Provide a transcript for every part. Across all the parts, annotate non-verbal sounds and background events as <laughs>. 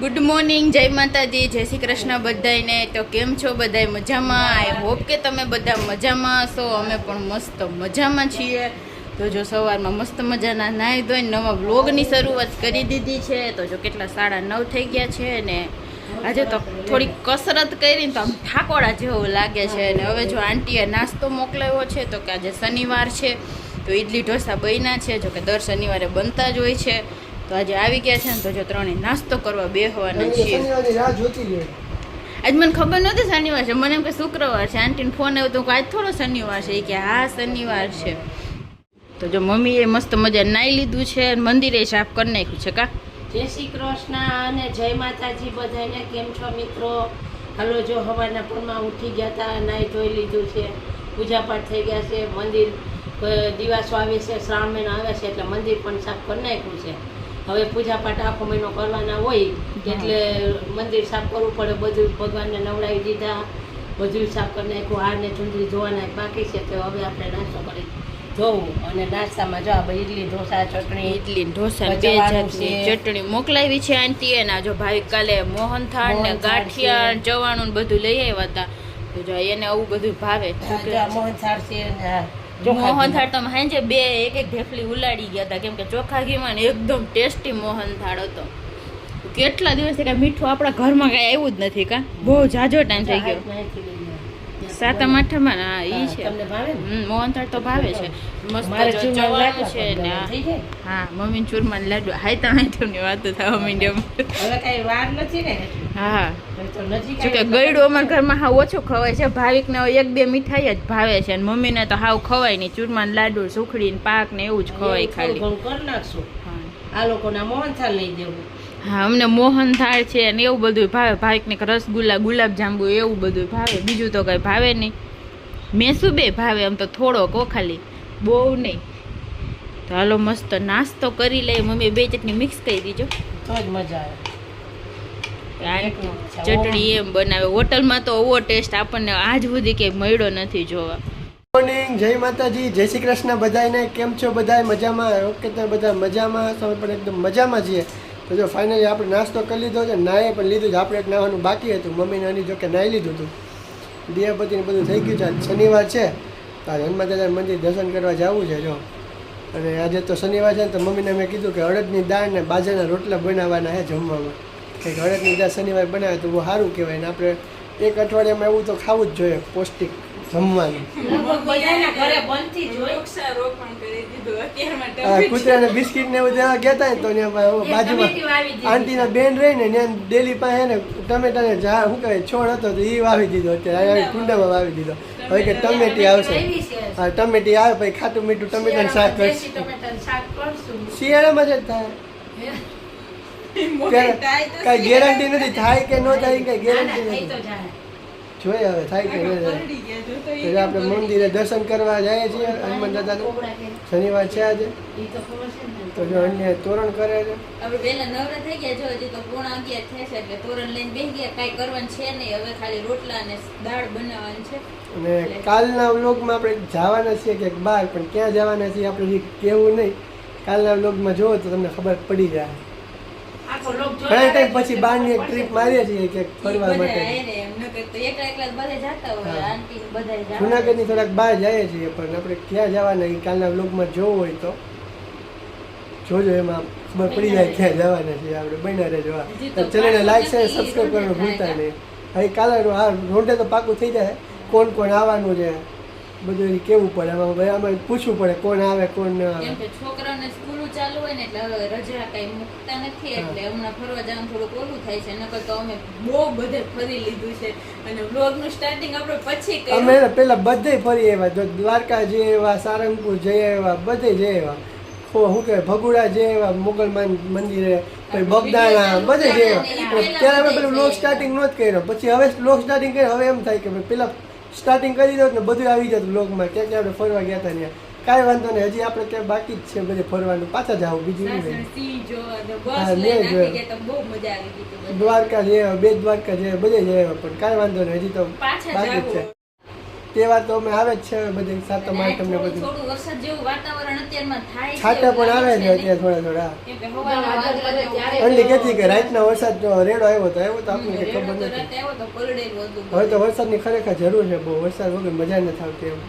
Good morning જય માતાજી, જય શ્રી કૃષ્ણ બધાને તો કેમ છો બધાય મજામાં? આઈ હોપ કે તમે બધા મજામાં હશો. અમે પણ મસ્ત મજામાં છીએ. તો જો સવારમાં મસ્ત મજાના નાહી ધોઈને નવા વ્લોગની શરૂઆત કરી દીધી છે. તો જો કેટલા સાડા નવ થઈ ગયા છે ને આજે તો થોડી કસરત કરીને તો આમ ઠાકોડા જેવું લાગે છે. અને હવે જો આંટીએ નાસ્તો મોકલાવ્યો છે, તો કે આજે શનિવાર છે. તો ઇડલી ઢોસા બન્યા છે. જો કે દર શનિવારે બનતા જ હોય છે. તો આજે આવી ગયા છે ને તો જો ત્રણેય નાસ્તો કરવા બેસવાના છીએ. આજ મને ખબર નહોતી શનિવાર છે. મને એમ કે શુક્રવાર છે. આંટીને ફોન આવ્યો તો આજ થોડો શનિવાર છે. એ કે હા શનિવાર છે. તો જો મમ્મીએ મસ્ત મજા નાઈ લીધું છે અને મંદિરે સાફ કરી નાખ્યું છે કા? જય શ્રી કૃષ્ણ અને જય માતાજી બધાને. કેમ છો મિત્રો? હાલો જો હવાના પૂરમાં ઉઠી ગયા હતા નાહી ધોઈ લીધું છે. પૂજાપાઠ થઈ ગયા છે. મંદિર દિવાસો આવે છે શ્રાવણ મહિનો આવે છે એટલે મંદિર પણ સાફ કરી નાખ્યું છે. હવે પૂજા પાઠ આખો મહિનો કરવાના હોય એટલે મંદિર સાફ કરવું પડે બધું ભગવાનને નવડાવી દીધા બધું સાફ કરી નાખ્યું હારને ચૂંદડી ધોવાના બાકી છે તો હવે આપણે નાસ્તો કરી જોવું. અને નાસ્તામાં જો આપણે ઇડલી ઢોસા ચટણી ઇડલી ઢોસા બે જવાનું જાતની ચટણી મોકલાવી છે આંટીએ ને જો ભાઈ કાલે મોહનથાળ ને ગાંઠિયા છે. ને ચવાણું ને બધું લઈ આવ્યા હતા. તો જો એને આવું બધું ભાવે. મોહનથાળ છે મોહનથાળ તો હાંજે બે એક એક ઢેફલી ઉલાડી ગયા હતા. કેમ કે ચોખા ઘીમાં ને એકદમ ટેસ્ટી મોહનથાળ હતો. કેટલા દિવસથી કાંઈ મીઠું આપણા ઘરમાં કાંઈ આવ્યું જ નથી કા? બહુ જાજો ટાઈમ થઈ ગયો. સાતમ આઠમાં હા એ છે. તમને મોહનથાળ તો ભાવે છે. મસ્ત ચવાણું છે ને. હા મમ્મી ચૂરમાન લાડુ હાઈતા હાઈતમની વાતો થવા માંડી હવે કઈ વાર નથી ને? હા. જો કે ગળ્યું અમારા ઘરમાં હાવ ઓછું ખવાય છે. ભાવિકને એક બે મીઠાઈ જ ભાવે છે અને મમ્મીને તો હાવ ખવાય નહીં. ચૂરમાન લાડુ સુખડી ને પાક ને એવું જ ખવાય ખાલી. કરી નાખશું. હા. આ લોકોના મોહનથાળ લઈ દેવું. હા અમને મોહનથાળ છે ને એવું બધું ભાવે. ભાવિકને રસગુલ્લા ગુલાબ જાંબુ એવું બધું ભાવે. બીજું તો કઈ ભાવે નહીં. મેસુ બે ભાવે આમ તો થોડોક હો ખાલી. બહુ નહીં. તો હાલો મસ્ત નાસ્તો કરી લઈએ. મમ્મી બે ચટણી મિક્સ કરી દીજો. તો જ મજા આવે. ચટણી એમ બનાવે. હોટલમાં તો ઓવો ટેસ્ટ આપણને આજ સુધી કે મળ્યો નથી જોવા. મોર્નિંગ જય માતાજી જય શ્રી કૃષ્ણ બધાને કેમ છો બધા મજામાં? ઓકે તમે બધા મજામાં. તમે પણ એકદમ મજામાં છીએ. તો જો ફાઇનલી આપણે નાસ્તો કરી લીધો છે. નાહે પણ લીધું છે. આપણે એક નાહવાનું બાકી હતું. મમ્મી નાની જો કે નાહી લીધું હતું. દિયાપતિને બધું થઈ ગયું છે. આજ શનિવાર છે. તો આજે હનુમાન દાદા મંદિર દર્શન કરવા જવું છે જો. અને આજે તો શનિવાર છે ને તો મમ્મીને મેં કીધું કે અડદની દાળ ને બાજરાના રોટલા બનાવવાના છે જમવામાં. કંઈક અડદની દાળ શનિવાર બનાવે તો બહુ સારું કહેવાય ને આપણે એક અઠવાડિયામાં એવું તો ખાવું જ જોઈએ પૌષ્ટિક જમવાનું. જ કૂતરાને બિસ્કિટ ને એવું દેવા ગયા ને તો ત્યાં બાજુમાં ટમેટી આંટીના બેન રહી ને ત્યાં ડેલી પાસે ને ટમેટાને ઝાડ શું કહેવાય છોડ હતો તો એ વાવી દીધો અત્યારે. કુંડામાં વાવી દીધો. હવે કે ટમેટી. આવશે. હા ટમેટી આવે પછી ખાટું મીઠું ટમેટાનું શાક કરશે. શિયાળામાં જ થાય. <laughs> કાંઈ ગેરંટી નથી થાય કે ન થાય કઈ ગેરંટી નથી. જોઈએ હવે થાય કે થાય. એટલે આપણે મંદિરે દર્શન કરવા જઈએ છીએ હનુમાન દાદાનું. શનિવાર છે આજે. તો છે જો અન્ય તોરણ કરે છે. આપણે પહેલા નવરા થઈ ગયા જો હજી તો પોણા અગિયાર થશે એટલે તોરણ લઈને બેસી ગયા કાંઈ કરવાનું છે નહીં. હવે ખાલી રોટલા અને દાળ બનાવવાની છે. અને કાલના વ્લોગમાં આપણે જવાના છીએ કે બહાર પણ ક્યાં જવાના છીએ આપણે કેવું નહીં. કાલના વ્લોગમાં જોવો તો તમને ખબર પડી જોયા. ઘણા ટાઈમ પછી બહારની એક ટ્રીપ મારીએ છીએ કે ફરવા માટે. આયરે એમ કે તો એકલા એકલા જ જાતા હોય આંટી ને થોડાક બહાર જઈએ છીએ પણ આપણે ક્યાં જવાના એ કાલના વ્લોગમાં જોવું હોય તો. જોજો એમાં ખબર પડી જાય ક્યાં જવાના છીએ આપણે બન્યા રહેજો. હજી તો ચેનલને લાઈક છે સબસ્ક્રાઈબ કરવાનું ભૂલતા નહીં. હવે કાલે આ રોંઢે તો પાકું થઈ જાય. કોણ કોણ આવવાનું છે? બધું કેવું પડે? ભાઈ આમાં પૂછવું પડે કોણ આવે કોણ ના આવે. કે છોકરાને સ્કૂલ ચાલુ હોય ને એટલે હવે રજા કઈ મૂકતા નથી એટલે હમણાં ફરવા જવાનું થોડું ઓલું થાય છે નકર તો અમે બહુ બધે ફરી લીધું છે. અને વ્લોગનું સ્ટાર્ટિંગ આપણે પછી અમે કર્યું પેલા બધે ફરી આવ્યા. જો દ્વારકા જઈ આવ્યા સારંગપુર જઈ આવ્યા બધે જઈ આવ્યા. હો શું કે ભગુડા જે એવા મુગલમાન મંદિરે પછી બગદાણા બધે જે ત્યારે અમે પેલું લોક સ્ટાર્ટિંગ નહોત કર્યો. પછી હવે લોક સ્ટાર્ટિંગ કર્યો હવે એમ થાય કે પેલા સ્ટાર્ટિંગ કરી દો ને બધું આવી જતું બ્લોગમાં ક્યાં ક્યાં આપણે ફરવા ગયા હતા ને. કાંઈ વાંધો નહીં હજી આપણે ક્યાં બાકી જ છે બધે ફરવાનું. પાછા જાવ બીજું નહીં જો. દ્વારકા જઈએ બે દ્વારકા જઈએ બધે આવ્યા પણ કાંઈ વાંધો નહીં હજી તો બાકી જ છે. તહેવાર તો અમે આવે જ છે બધી સાતમ આઠમ તમને બધું થોડું વરસાદ જેવું વાતાવરણ અત્યારમાં થાય છે છાંટા પણ આવે છે અત્યારે થોડા થોડા. ઠંડી કહેતી કે રાતના વરસાદ જો રેડો આવ્યો તો આવ્યો તો આપણને ખબર રેડો તો નથી. આવ્યો તો પલળેલું હતું હવે તો વરસાદની ખરેખર જરૂર છે બહુ વરસાદ વગર મજા નથી આવતી એમ.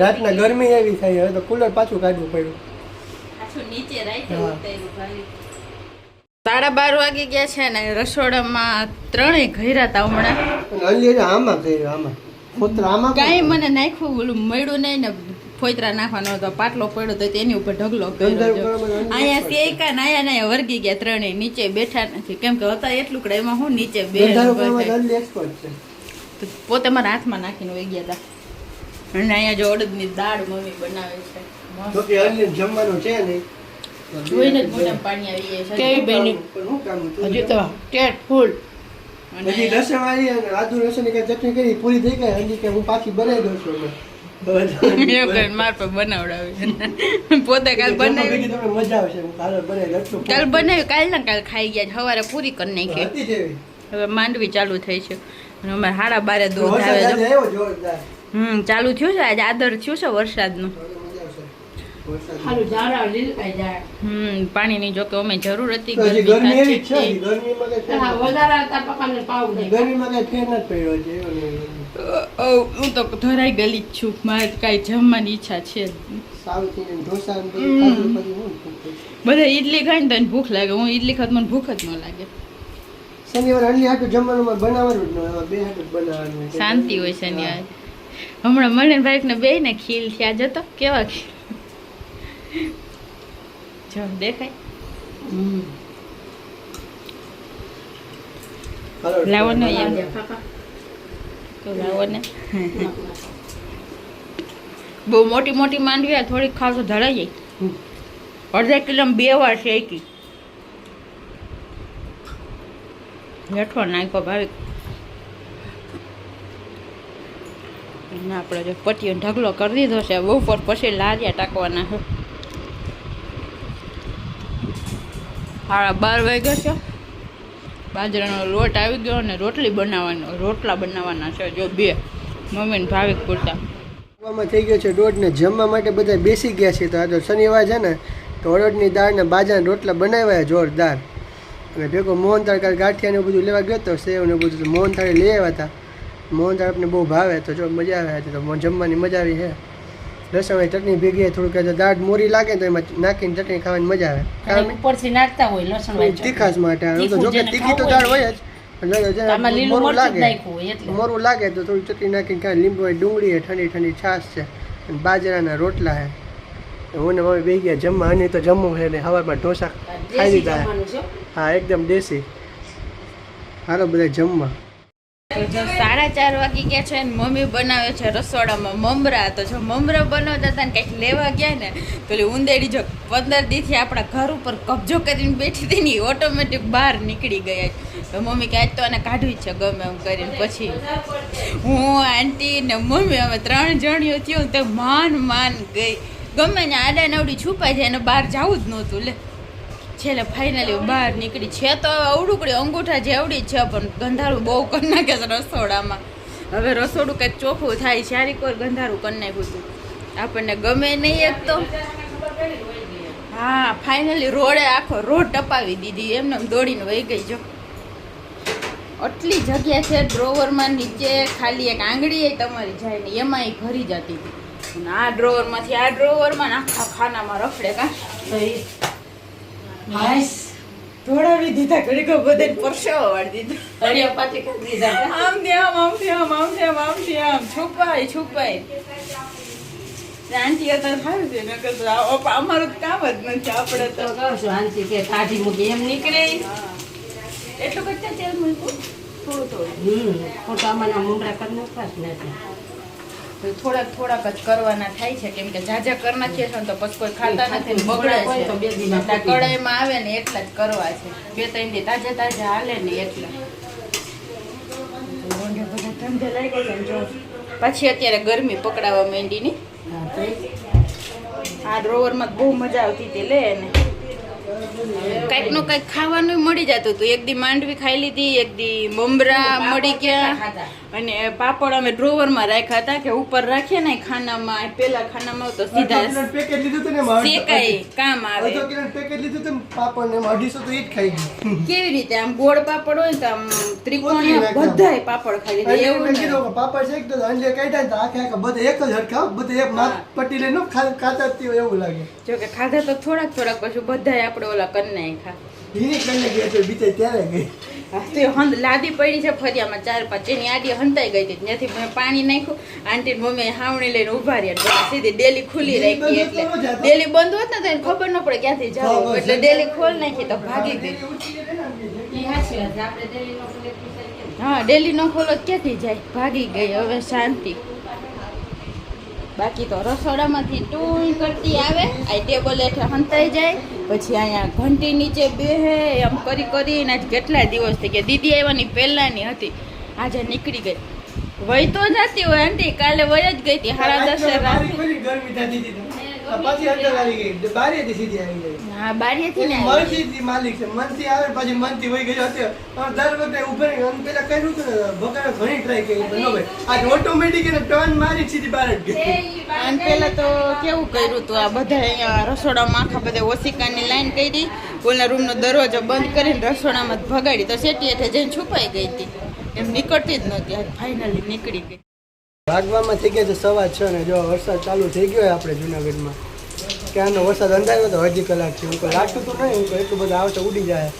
રાતના ગરમી એવી થઈ હવે તો કુલર પાછું કાઢવું પડ્યું. પાછું નીચે. સાડા બાર વાગી ગયા છે ને રસોડામાં ત્રણેય ઘયરા હતા હમણાં આમાં કર્યું આમાં. ખોતરા. આમાં કાંઈ મને નાખ્યું ઓલું મળ્યું નહીં ને ફોતરા નાખવાનો હતો પાટલો પડ્યો તો તેની ઉપર ઢગલો અહીંયા શેકા ને અહીંયા ને વર્ગી ગયા ત્રણેય નીચે બેઠા નથી. કેમ કે હતા એટલું કડા એમાં હું નીચે બે પોતે મારા હાથમાં નાખીને વહી ગયા હતા અને અહીંયા જો અડદની દાળ મમ્મી બનાવે છે. તો કે અલી જમવાનું છે નહીં. જોઈને જ પાણી આવી જાય છે. કેવી બેની? હજી તો ટેટ ફૂલ. હજી લસણ વાળી અને આદુ લસણની કાંઈ ચટણી કરી પૂરી થઈ ગઈ હજી કે હું પાછી બનાવી દઉં છું માર પર બનાવડાવી પોતે કાલ બનાવી મજા આવશે કાલે બનાવી દઉં છું. કાલ બનાવી કાલ ના કાલ ખાઈ ગયા સવારે પૂરી કરી નાખી. હવે માંડવી ચાલુ થઈ છે. અને અમારે હાડા બારે દૂધ આવે છે. હમ ચાલુ થયું છે આજે આદર થયું છે વરસાદનું. પાણીની જો કે અમે જરૂર હતી ગરમી ગરમી એવી છે ગરમીમાં કઈ ફેર હા, પાવ ગરમીમાં કઈ ફેર નથી પડ્યો તો ધરાઈ ગલી જ છું. મારે કાંઈ જમવાની ઈચ્છા છે બધું ખાધું પછી હું ભૂખ ખાઈને લાગે. હું ઈડલી ખાત મને ભૂખ જ ન લાગે. શનિવાર અલી હાટું જમવાનું બનાવવાનું જ ન બે હાટું બનાવવાનું શાંતિ હોય શનિવાર. હમણાં મને ભાઈ ને બે ને ખીલ થયા જતો કેવા ખીલ? જો દેખાય. હમ. લાવો ને એમ. તો લાવો ને. <laughs> બહુ મોટી મોટી માંડવી આ થોડીક ખાસો ધરાઈ જાય અડધા કિલો બે વાર શેકી. હેઠો નાખ્યો ભાવિક. આપણે જો પટીઓ ઢગલો કરી દીધો છે બહુ પર પછી લારિયા ટાંકવાના. છે સાડા બાર વાગ્યા છે. બાજરાનો લોટ આવી ગયો અને રોટલી બનાવવાનો, રોટલા બનાવવાના છે જો બે મમ્મી ને ભાવિક પૂરતા. જમવામાં થઈ ગયો છે દોઢ ને જમવા માટે બધા બેસી ગયા છે. તો આ તો શનિવાર છે ને, તો અડદની દાળ ને બાજરાના રોટલા બનાવ્યા જોરદાર. અને ભેગો મોહનથાળ કાલ ગાંઠિયા ને બધું લેવા ગયો તો સેવ ને બધું મોહન થાળી લઈ આવ્યા હતા. મોહનથાળ આપણે બહુ ભાવે, તો જો મજા આવે, તો જમવાની મજા આવી છે લસણની ચટણી ભેગી થોડુંક દાઢ મોરી લાગે તો એમાં નાખીને ચટણી ખાવાની મજા આવે. ઉપરથી નાખતા હોય લસણ તીખાશ માટે જો કે તીખી તો દાળ હોય જ મોરું લાગે મોરું લાગે તો થોડી ચટણી નાખીને ખાય લીંબુ હોય ડુંગળી હોય ઠંડી ઠંડી છાશ છે અને બાજરાના રોટલા છે. હું ને મમ્મી બે ગયા જમવા અને તો જમવું છે ને સવારમાં ઢોસા ખાઈ લીધા છે. છે? હા એકદમ દેશી. હાલો બધા જમવા. તો જો સાડા ચાર વાગી ગયા છે ને મમ્મી બનાવે છે રસોડામાં મમરા. તો જો મમરા બનાવતા હતા ને કંઈક લેવા ગયા ને પેલી ઉંદેડી જો પંદર દીથી આપણા ઘર ઉપર કબજો કરીને બેઠી હતી ને ઓટોમેટિક બહાર નીકળી ગયા તો મમ્મી કે આજ તો આને કાઢવી છે ગમે એમ કરીને. પછી હું, આંટી ને મમ્મી અમે ત્રણ જણીઓ થયું તો માન માન ગઈ. ગમે ને આડા નવડી છુપાઈ જાય એને બહાર જવું જ નહોતું. લે છેલ્લે ફાઇનલી બહાર નીકળી. છે તો અવડુકડી અંગૂઠા જેવડી છે, પણ ગંધારું બહુ કરી નાખે છે રસોડામાં. હવે રસોડું કંઈક ચોખ્ખું થાય સારી કોઈ ગંધારું કરી નાખ્યું હતું આપણને ગમે નહીં એક તો. હા ફાઇનલી રોડે આખો રોડ ટપાવી દીધી, એમને દોડીને વહી ગઈ, જો. આટલી જગ્યા છે ડ્રોવરમાં નીચે, ખાલી એક આંગળી તમારી જાય ને એમાં ભરી જતી હતી. આ ડ્રોવરમાંથી આ ડ્રોવરમાં આખા ખાનામાં રફડે કા. તો ધોળાવી દીધા ઘડીકો બધે પરસેવો વાળી દીધો. અરિયા પાછી કરી દીધા આમ આમથી આમ આમથી આમ આમથી આમ આમથી આમ. છુપાય છુપાય. શાંતિ હતા સારું છે નકર તો અમારું કામ જ નથી આપણે તો કહું છું કે કાઢી મૂકી એમ નીકળે. એટલું કરતા તેલ મૂકું થોડું થોડું હમ આમાંના મુંડરા કરી નાખવા જ નથી. તો થોડાક થોડાક જ કરવાના થાય છે. કેમ કે જાજા કર નાખીએ છીએ તો પછી કોઈ ખાતા નથી બગડે હોય તો બે છે એટલા. કઢાઈમાં આવે ને એટલા જ કરવા છે. બે ત્રણ દી તાજા તાજા હાલે ને એટલા. પછી અત્યારે ગરમી પકડાવા માંડી ની. આ તો માં આ ડ્રોવરમાં બહુ મજા આવતી હતી લે ને કંઈકનું કંઈક ખાવાનું મળી જતું હતું. એક દી માંડવી ખાઈ લીધી એક દી મમરા મળી ગયા. અને પાપડ અમે ડ્રોવરમાં રાખ્યા હતા કે ઉપર રાખીએ ને ખાનામાં પેલા ખાનામાં તો સીધા પેકેટ લીધું હતું ને શેકાય કામ આવે. તો પેકેટ લીધું હતું પાપડ ને અઢીસો તો જ ખાઈ ગયું. કેવી રીતે? આમ ગોળ પાપડ હોય તો આમ ત્રિકોણીય બધાય પાપડ ખાઈ લીધા એવું કીધું પાપડ છે તો અંજે કાઢ્યા ને તો આખે આખા બધા એક જ હરખા બધા એક માપ પટી લઈને ખાતા હોય એવું લાગે. જો કે ખાધા તો થોડાક થોડાક પછી બધાય આપણે ઓલા કરી નાખ્યા એની કરીને ગયા તો બીજે ત્યારે ગઈ. તો હંદ લાદી પડી છે ફરિયામાં ચાર પાંચ. એની આડી હંતાઈ ગઈ હતી ત્યાંથી મેં પાણી નાખ્યું. આંટી મમ્મી હાવણી લઈને ઊભા રહ્યા સીધી ડેલી ખુલ્લી રાખી એટલે. ડેલી બંધ હોત ને તો એને ખબર ન પડે ક્યાંથી જાવ એટલે ડેલી ખોલ નાખી તો ભાગી ગઈ. હા ડેલી ન ખોલો ક્યાંથી જાય? ભાગી ગઈ. હવે શાંતિ. બાકી તો રસોડામાંથી ટૂંઈ કરતી આવે. આ ટેબલ હેઠે હંતાઈ જાય. પછી અહીંયા ઘંટી નીચે બેહે એમ કરી કરીને આજ કેટલા દિવસ થઈ ગયા. દીદી આવવાની પહેલાંની હતી. આજે નીકળી ગઈ. વહી તો જતી હોય આંટી. કાલે વય જ ગઈ હતી. સાડા દસે રાતે આ અંદર આવી ગઈ. બારીએથી સીધી આવી ગઈ. હા બારીએથી ને આવી. માલિક છે. મનથી આવે પછી મનથી વહી ગયો અત્યારે દર વખતે ઉભે અને પેલા કર્યું હતું ને ભગાડે ઘણી ટ્રાય કરી પણ ન ઓટોમેટિક એને ટર્ન મારી સીધી બહાર જ ગઈ. અને પેલા તો કેવું કર્યું હતું આ બધા અહીંયા રસોડામાં આખા બધા ઓશિકાની લાઈન કરી. ઓલા રૂમનો દરવાજો બંધ કરીને રસોડામાં ભગાડી. તો શેટી હેઠે જઈને છુપાઈ ગઈ હતી. એમ નીકળતી જ નહોતી. ફાઇનલી નીકળી ગઈ. ભાગવામાં થઈ ગયા છે સવા છ ને જો વરસાદ ચાલુ થઈ ગયો આપણે જુનાગઢમાં. ક્યાંનો વરસાદ અંધાર્યો તો અડધી કલાક છે. હું કહું લાગતું તું નહીં હું એટલું બધું આવે ઉડી જાય.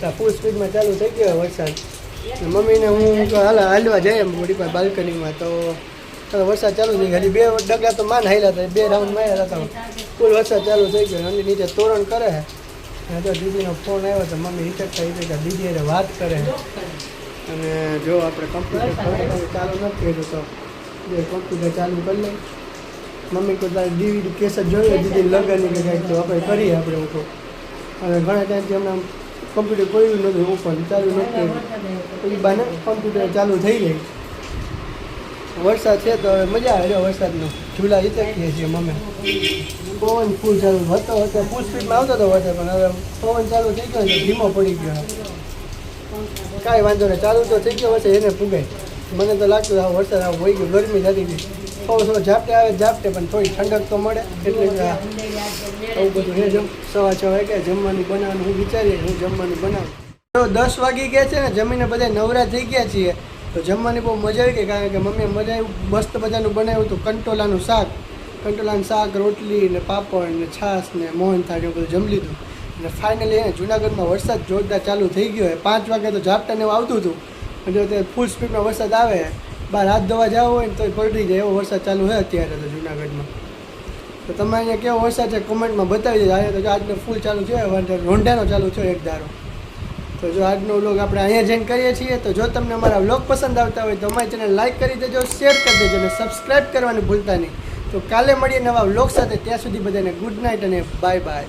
તો ફૂલ સ્પીડમાં ચાલુ થઈ ગયો વરસાદ. મમ્મીને હું તો હાલ, હાલવા જઈએ મોડી પાસે બાલ્કનીમાં. તો ચાલો વરસાદ ચાલુ થઈ ગયો. બે ડગલા તો માન હાલ્યા હતા, બે રાઉન્ડ માર્યા હતા. ફૂલ વરસાદ ચાલુ થઈ ગયો. અને નીચે તોરણ કરે અને તો દીદીનો ફોન આવ્યો તો મમ્મી હિચકતા હિચકતા દીદી એને વાત કરે અને જો આપણે કમ્પ્યુટર ચાલુ નથી કર્યું તો જે કમ્પ્યુટર ચાલુ કરી લઈ મમ્મી તો તારે ડીવીડી કેસ જ જોઈએ દીદી લગનની કે કાંઈક તો આપણે કરીએ આપણે હું તો અને ઘણા ટાઈમથી હમણાં કમ્પ્યુટર કોઈ નથી ઓપન ચાલુ નથી કર્યું બાને કમ્પ્યુટર ચાલુ થઈ જાય વરસાદ છે તો હવે મજા આવે વરસાદનો. ઝૂલા હિચકીએ છીએ મમ્મી પવન ફૂલ ચાલુ હતો હતો ફૂલ સ્પીડમાં આવતો હતો વરસાદ પણ હવે પવન ચાલુ થઈ ગયો ધીમો પડી ગયો. કાંઈ વાંધો નહીં ચાલુ તો થઈ ગયો હશે એને ફૂગાય. મને તો લાગતું આ વરસાદ આવું હોય ગયો, ગરમી થતી હતી. થોડો થોડો ઝાપટે આવે ઝાપટે, પણ થોડી ઠંડક તો મળે. એટલે આવું બધું હે જમ, સવા છ વાગે જમવાનું બનાવવાનું, હું વિચારીએ હું જમવાનું બનાવું. તો દસ વાગી ગયા છે ને, જમીને બધા નવરા થઈ ગયા છીએ. તો જમવાની બહુ મજા આવી ગઈ, કારણ કે મમ્મીએ મજા આવી મસ્ત મજાનું બનાવ્યું હતું, કંટોલાનું શાક. કંટોલાનું શાક, રોટલી ને પાપડ ને છાશ ને મોહનથાળ એવું બધું જમી લીધું. અને ફાઇનલી જુનાગઢમાં વરસાદ જોરદાર ચાલુ થઈ ગયો હોય પાંચ વાગે તો ઝાપટાને આવતું હતું. અને તે ફૂલ સ્પીડમાં વરસાદ આવે બહાર હાથ ધોવા જવો હોય ને તો પલટી જાય, એવો વરસાદ ચાલુ છે અત્યારે તો જુનાગઢમાં. તો તમે અહીંયા કેવો વરસાદ છે કોમેન્ટમાં બતાવી દેજો તો જો આજનો ફૂલ ચાલુ છે રોંઢાનો ચાલુ છે એક ધારો. તો જો આજનો વ્લોગ આપણે અહીંયા જઈને કરીએ છીએ. તો જો તમને અમારા વ્લોગ પસંદ આવતા હોય તો અમારી ચેનલ લાઇક કરી દેજો શેર કરી દેજો અને સબસ્ક્રાઈબ કરવાની ભૂલતા નહીં. તો કાલે મળીએ નવા વ્લોગ સાથે. ત્યાં સુધી બધાને ગુડ નાઇટ અને બાય બાય